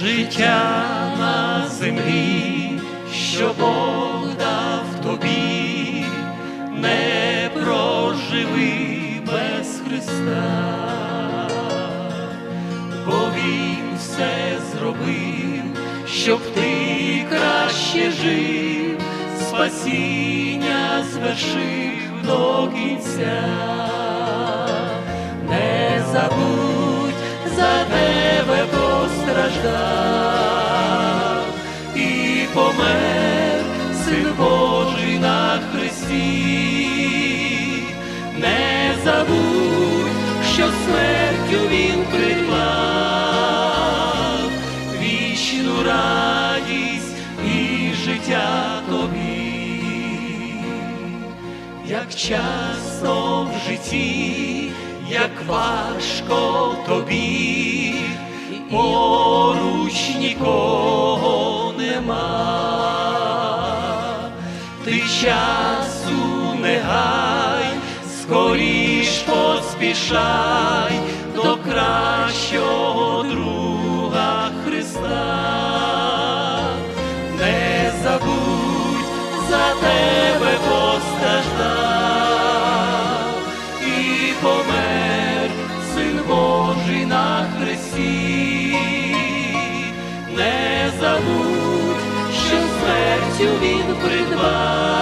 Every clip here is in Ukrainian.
життя на землі, що Бог дав тобі, не проживи без Христа, бо Він все зробив, щоб ти краще жив, спасіння звершив до кінця. Помер Син Божий на Христі. Не забудь, що смертю він придбав, вічну радість і життя тобі. Як часто в житті, як важко тобі, поруч нікого часу не гай, скоріш поспішай до кращого друга Христа не забудь за тебе постраждав і помер Син Божий на хресті. Не забудь, що смертю він придбав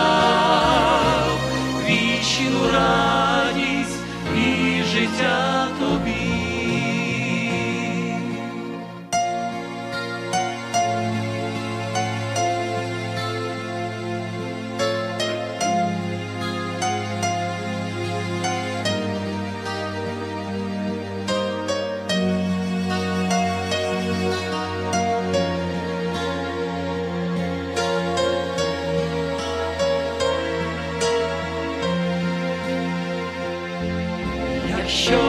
Якщо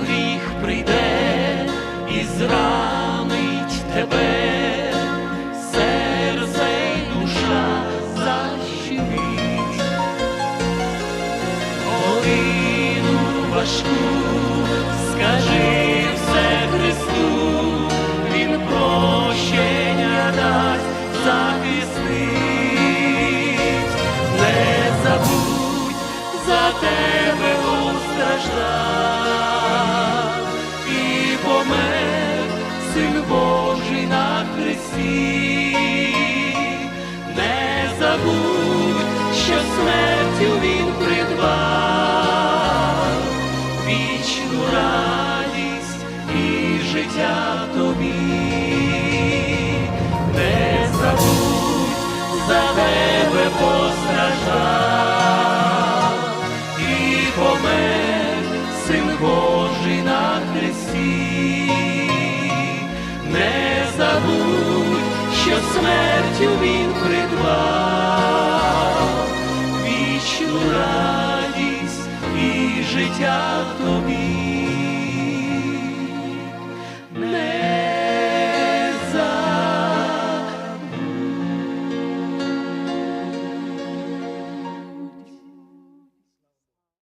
гріх прийде і зранить тебе, серце й душа защемить, годину важку, скажи все Христу, Він прощення дасть захистить, не забудь за тебе постраждав Божий на хресті. Не забудь, що смертю він придбав вічну радість і життя тобі. Не забудь за тебе постраждав і помер Син Божий на хресті. смертю він придбав вічну радість.